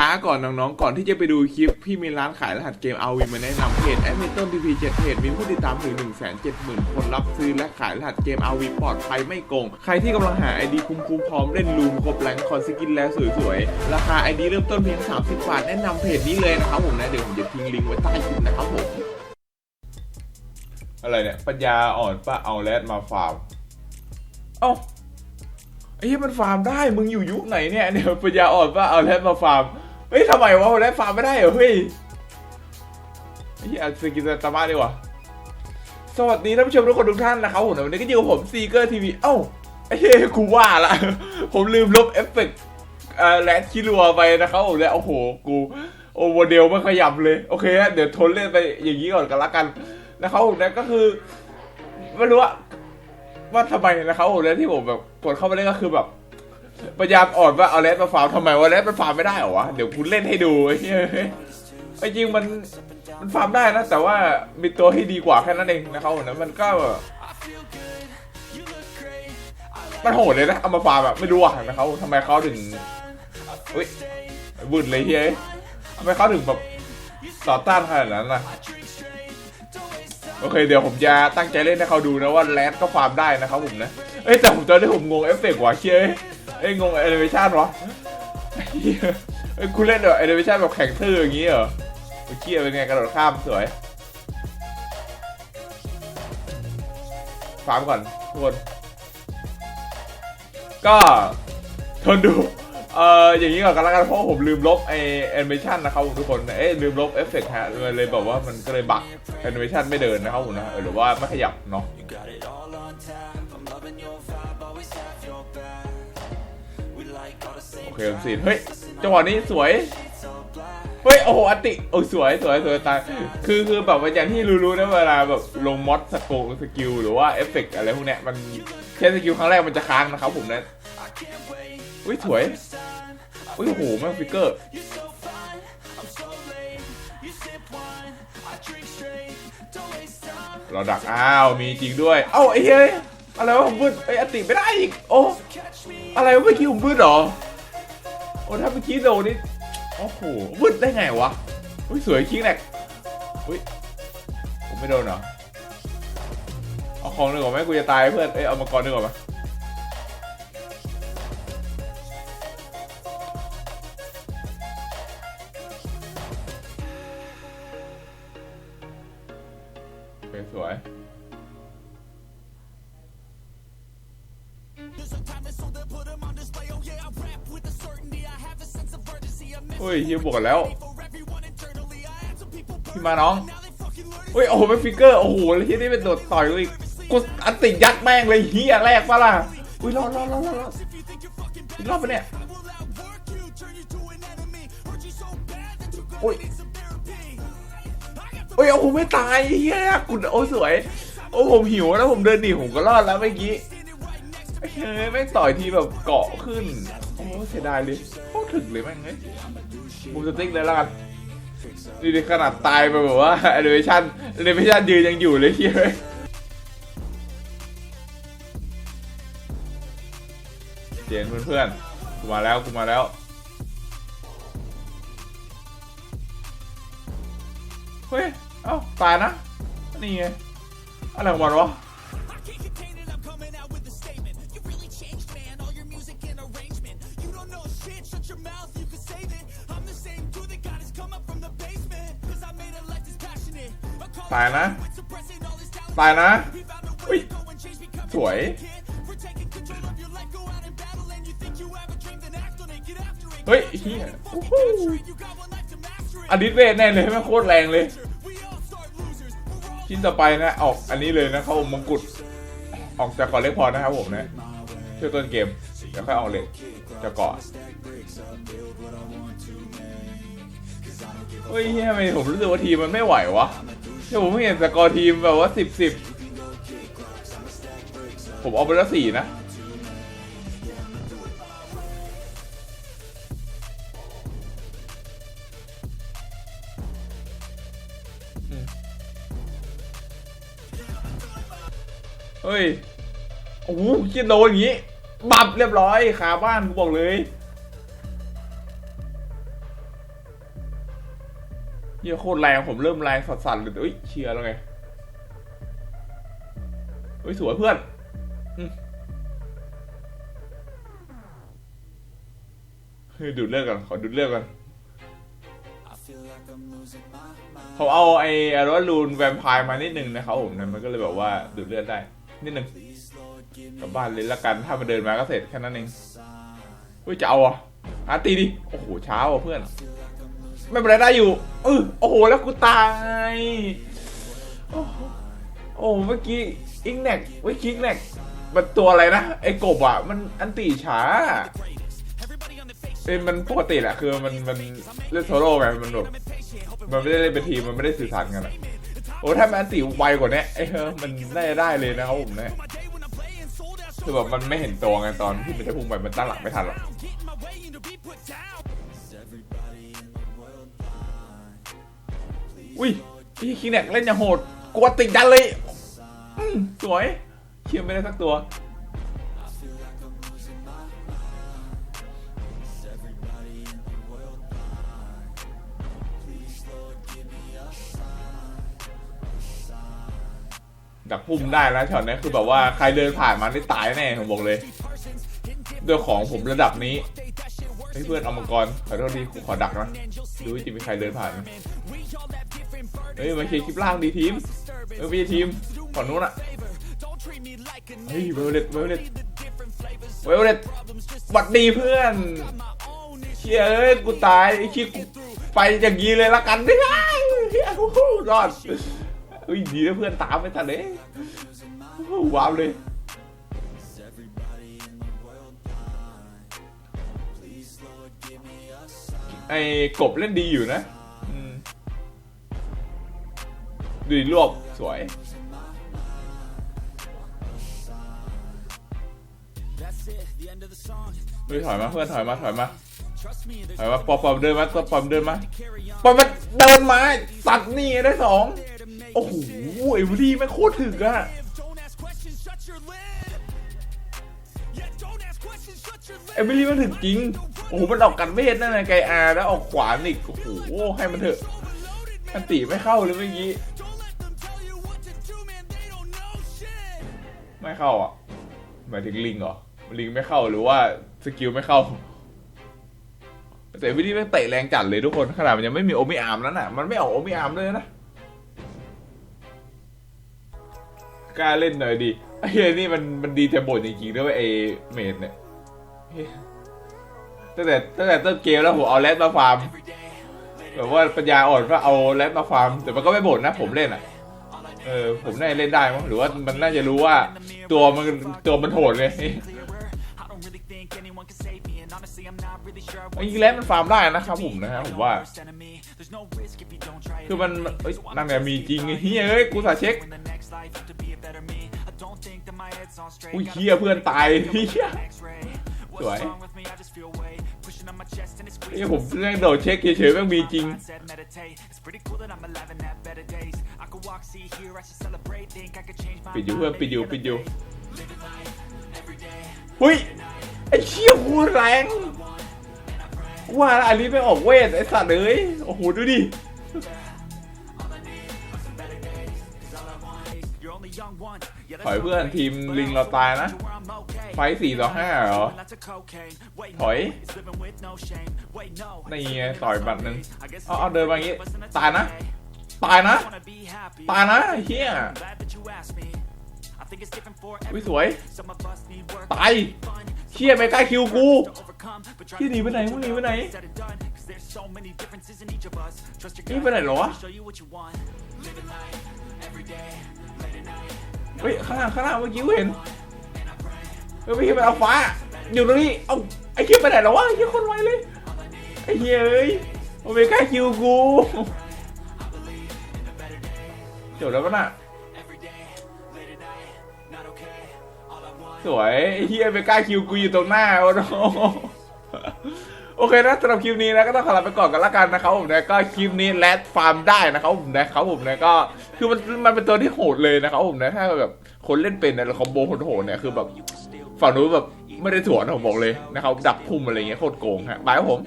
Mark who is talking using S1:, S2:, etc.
S1: ช้าก่อนน้องๆ ก่อนที่จะไปดูคลิป พี่มีร้านขายรหัสเกม RV มาแนะนำเพจแอดมินต้นพีพีเจ็ดเพจมีผู้ติดตามถึง 1 7 0 0 0 0 คนรับซื้อและขายรหัสเกม RV ปลอดภัยไม่โกง ใครที่กำลังหา ID คุ้มๆพร้อมเล่นลูมครบแรงคอนสกินแล้วสวยๆ ราคา ID เริ่มต้นเพียง 30 บาท แนะนำเพจนี้เลยนะครับผมนะ เดี๋ยวผมจะทิ้งลิงก์ไว้ใต้คลิปนะครับผม อะไรเนี่ย ปัญญาอ่อนป้าเอาแรดมาฟาร์มเอ้าไอ้เหี้ยมันฟาร์มได้ มึงอยู่ยุคไหนเนี่ยเนี่ยปัญญาอ่อนป่ะเอาแรดมาฟาร์ม เฮ้ยทำไมวะแรดฟาร์มไม่ได้เหรอเฮ้ยไอ้เหี้ยสกินตามาดีกว่าสวัสดีท่านผู้ชมทุกคนทุกท่านนะครับผมวันนี้ก็อยู่กับผมซีเกอร์ทีวีเอ้าไอ้เหี้ยกูว่าละ ผมลืมลบเอฟเฟกต์แรดคิรัวไปนะครับผมเนี่ยโอ้โหกูโอ้โมเดลไม่ขยับเลย โอเคฮะเดี๋ยวทนเล่นไปอย่างนี้ก่อนกันละกันนะครับผมนี่ยก็คือไม่รู้ว่าว่าทำไมนะครับผมแล้วที่ผมแบบกดเข้าไปเล่นก็คือแบบ พยายามอ่อนว่าเอาแรดมาฟาร์มทำไมว่าแรดมันฟาร์มไม่ได้เหรอวะเดี๋ยวคุณเล่นให้ดูไอ้เหี้ยไอ้จริงมันมันฟาร์มได้นะ แต่ว่ามีตัวที่ดีกว่าแค่นั้นเองนะครับผมนะมันก็มันโหดเลยนะเอามาฟาร์มแบบไม่รู้อะนะครับทำไมเขาถึงเฮ้ยบุญเลยเฮ้ยทำไมเขาถึงแบบต่อต้านขนาดนั้นนะโอเคเดี๋ยวผมจะตั้งใจเล่นให้เขาดูนะว่าแรดก็ฟาร์มได้นะครับผมนะเอ้แต่ผมตอนนี้ผมงงเอฟเฟกต์ว่ะเชี่ย เอ้ยงงแอนิเมชันวะเอ้ยคุณเล่นแบบแอนิเมชันแบบแข็งทื่ออย่างงี้เหรอเชี่ยเป็นไงกระโดดข้ามสวยฟาร์มก่อนทุกคนก็ทนดูเอ่ออย่างนี้ก่อนกันแล้วกันเพราะผมลืมลบไอแอนิเมชันนะครับผมทุกคนเอ้ยลืมลบเอฟเฟกต์ฮะเลยแบบว่ามันก็เลยบักแอนิเมชันไม่เดินนะครับผมนะหรือว่าไม่ขยับเนาะ โอเคผมสิเฮ้ยจังหวะนี้สวย เฮ้ย โอ้โหอติโอ้สวยสวยสวยตายคือคือแบบว่าอย่างที่รู้ๆนะเวลาแบบลงมอดสกสกิลหรือว่าเอฟเฟกต์อะไรพวกเนี้ยมันใช้สกิลครั้งแรกมันจะค้างนะครับผมนะอุ้ยสวยอุ้ยโอ้โหแม่งฟิกเกอร์เราดักอ้าวมีจริงด้วย เอ้าไอ้เฮ้ยอะไรวะผมบึ้ดไอ้อติไม่ได้อีกโอ้ อะไรวะเมื่อกี้ผมบึ้ดเหรอ โอ้ถ้าเมื่อกี้โดนนี่ โอ้โหบึ้ดได้ไงวะอุ้ยสวยคิงแหลกอุ้ยผมไม่โดนเหรอ เอาของหนึ่งก่อนไหมกูจะตายเพื่อน เอ้ยเอามากรหนึ่งก่อนไหมสวย เฮ้ยเฮียบวกกันแล้วพี่มาน้องเฮ้ยโอ้โหเป็นฟิกเกอร์โอ้โหแล้วที่นี่เป็นโดดต่อยเลยกูอันติยัดแม่งเลยเฮียแรกปะล่ะอุ้ยรอดรอดรอดรอดรอดอีกรอบปะเนี่ยโอ้ยโอ้ยโอ้โหไม่ตายเฮียกูโอ้สวยโอ้ผมหิวแล้วผมเดินหนีผมก็รอดแล้วเมื่อกี้เฮ้ยแม่ต่อยทีแบบเกาะขึ้นโอ้เสียดายเลยโคตรถึงเลยแม่งเอ้ย มุมสติ๊กเลยแล้วกันนี่ดิขนาดตายไปแบบว่าแอนิเมชันแอนิเมชันยืนยังอยู่เลยเฮ้ยเจนเพื่อนๆกูมาแล้วกูมาแล้วเฮ้ยเอ้าตายนะนี่ไงอะไรของมันวะ ตายนะ ตายนะอุ้ยสวย เฮ้ยเฮียอันนี้เวทแน่เลยแม่โคตรแรงเลยชิ้นต่อไปนะออกอันนี้เลยนะเขามงกุฎออกจากก่อนเล็กพอนะครับผมนะช่วยต้นเกมเดี๋ยวค่อยออกเล็กจะก่อน เฮ้ยเฮียทำไมผมรู้สึกว่าทีมมันไม่ไหววะที่ผมเพิ่งเห็นสกอร์ทีมแบบว่าสิบสิบผมเอาไปแล้วสี่นะ เฮ้ย โอ้โหคิดโดนอย่างงี้ บับเรียบร้อยขาบ้านกูบอกเลย เหี้ยโคตรแรงผมเริ่มแรงสั่นๆเลยเอ้ยเชียร์แล้วไงเฮ้ยสวยเพื่อนเฮ้ยดูดเลือดก่อนขอดูดเลือดก่อนเขาเอาไอ้อารอนรูนแวมไพร์มานิดนึงนะครับผมนะมันก็เลยแบบว่าดูดเลือดได้ นิดนึงกลับบ้านเลยละกันถ้ามันเดินมาก็เสร็จแค่นั้นเองเฮ้ยจะเอาอะอาตีดิโอ้โหเช้าอะเพื่อน ไม่เป็นไรได้อยู่เออโอ้โห แล้วกูตาย โอ้โหโอ้เมื่อกี้อิงแนกเมื่อกี้อิงแนกมันตัวอะไรนะ ไอ้กบอะ มันอันตีช้าเป็นมันปกติแหละคือมันมันเล่นโซโล่ไงมันแบบมันไม่ได้เล่นเป็นทีมมันไม่ได้สื่อสารกันอะโอ้ถ้ามันอันตีไวกว่านี้ไอ้เฮ้ยมันได้ได้เลยนะครับผมเนี่ยคือแบบมันไม่เห็นตัวไงตอนที่มันจะพุ่งไปมันตั้งหลักไม่ทันหรอก อุ้ยพี่คิงแนกเล่นอย่างโหดกลัวติดดันเลยสวยเชื่อไม่ได้สักตัวดักพุ่มได้แล้วช็อตนี้คือแบบว่าใครเดินผ่านมาได้ตายแน่ผมบอกเลยด้วยของผมระดับนี้ไอ้เพื่อนเอามังกรขอโทษดีขอดักนะดูว่าจะมีใครเดินผ่าน ฮ้ยมาเคลียร์คลิปล่างดีทีมเออมีทีมฝั่งนู้นอะเฮ้ยเวลเลตเวลเลตเวลเลตหวัดดีเพื่อนเชียเอ้ยกูตายไอ้ชี้ไปอย่างนี้เลยละกันได้ไงเฮียโอ้รอดเฮ้ยดีนะเพื่อนตามไม่ทันเลยว้าวเลยไอ้กบเล่นดีอยู่นะ ดูรวบสวย
S2: That's it, the end of the song.
S1: เฮ้ยถอยมาเพื่อนถอยมาถอยมาถอยมาปอปอมเดินมาปอมปอมเดินมาปอมมันเดินมาตัดนี่ได้สองโอ้โหไอ้วูดี้แม่โคตรถึกอะ
S2: Don't ask questions, shut your lid. Yeah, don't ask questions, shut your lid.
S1: ไอ้บิลี่มันถึกจริง โอ้โห มันออกกันเวทนั่นไงไกอาแล้วออกขวานอีก โอ้โห ให้มันเถอะอันตีไม่เข้าเลยเมื่อกี้ ไม่เข้าอะหมายถึงลิงเหรอลิงไม่เข้าหรือว่าสกิลไม่เข้าแต่วิธีแม่เตะแรงจัดเลยทุกคนขนาดมันยังไม่มีโอมิอาร์มนั้นอะมันไม่ออกโอมิอาร์มเลยนะกล้าเล่นหน่อยดิไอ้เหี้ยนี่มันมันดีแต่บทจริงๆด้วยไอ้เมดเนี่ยตั้งแต่ตั้งแต่ต้นเกมแล้วผมเอาแรดมาฟาร์มแบบว่าปัญญาอ่อนก็เอาแรดมาฟาร์มแต่มันก็ไม่บ่นนะผมเล่นอะ เออผมน่าจะเล่นได้มั้งหรือว่ามันน่าจะรู้ว่า ตัวมันตัวมันโหดเลยอีกแล้วมันฟาร์มได้นะครับผมนะฮะผมว่า คือมันเอ้ยนั่นไงมีจริงเฮ้ยเอ้ยกูสาเช็คอุ้ยเฮียเพื่อนตายเฮียสวย
S2: squeezing.
S1: ผมเล่นโดดเช็คเฉยๆแม่งมีจริง
S2: Mindset, meditate. It's pretty cool that I'm alive and have better days. I could walk, see, hear, I should celebrate. Think I could change my
S1: ปิดอยู่
S2: mind,
S1: เพื่อนปิดอยู่
S2: maybe
S1: ปิดอยู่
S2: elevate. Living life every day.
S1: หุ้ยไอ้เชี่ยกูแรงว่าแล้วอันนี้ไม่ออกเวทไอ้สัตว์เอ้ยโอ้โหดูดิ ถอยเพื่อนทีมลิงเราตายนะ ไฟสี่ต่อห้าเหรอ ถอยนี่ไงต่อยบัตรหนึ่งเอาเดินมาอย่าง
S2: นี้
S1: ตายนะ ตายนะ ตายนะเฮีย
S2: วิ
S1: สวย ตายเชี่ยไม่กล้าคิวกูที่หนีไปไหนมึงหนีไปไหนนี่ไปไหนหรอ เฮ้ยข้างหน้าข้างหน้าเมื่อกี้กูเห็นเฮ้ยไม่ใช่เป็นอัลฟาอยู่ตรงนี้เอาไอ้เคียไปไหนแล้ววะไอ้เคียคนไวเลยไอ้เฮียเอ้ยโอเมก้าคิวกูจบแล้วปะน่ะสวยไอ้เฮียอเมก้าคิวกูอยู่ตรงหน้าโอ้โห โอเคนะสำหรับคลิปนี้นะก็ต้องขอลาไปก่อนกันละกันนะครับผมนะก็คลิปนี้แรดฟาร์มได้นะครับผมนะครับผมนะก็คือมันมันเป็นตัวที่โหดเลยนะครับผมนะถ้าแบบคนเล่นเป็นเนี่ยคอมโบโหดๆเนี่ยคือแบบฝั่งนู้นแบบไม่ได้สวนผมบอกเลยนะครับดักพุ่มอะไรเงี้ยโคตรโกงฮะบายครับผม